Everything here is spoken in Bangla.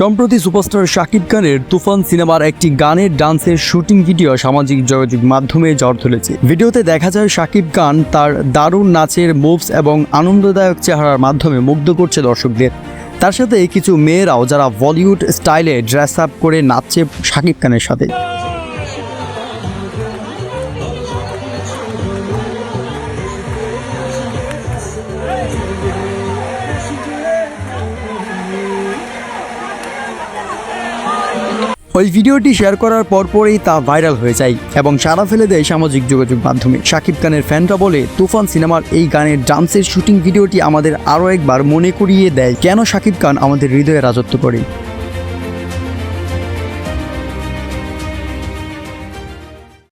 সম্প্রতি সুপারস্টার শাকিব খানের তুফান সিনেমার একটি গানের ডান্সের শুটিং ভিডিও সামাজিক যোগাযোগ মাধ্যমে ঝড় তুলেছে ভিডিওতে দেখা যায় শাকিব খান তার দারুণ নাচের মুভস এবং আনন্দদায়ক চেহারার মাধ্যমে মুগ্ধ করছে দর্শকদের। তার সাথে কিছু মেয়েরাও যারা বলিউড স্টাইলে ড্রেস আপ করে নাচছে শাকিব খানের সাথে। ওই ভিডিওটি শেয়ার করার পরপরই তা ভাইরাল হয়ে যায় এবং সারা ফেলে দেয় সামাজিক যোগাযোগ মাধ্যমে। শাকিব খানের ফ্যানরা বলে, তুফান সিনেমার এই গানের ডান্সের শুটিং ভিডিওটি আমাদের আরও একবার মনে করিয়ে দেয় কেন শাকিব খান আমাদের হৃদয়ে রাজত্ব করে।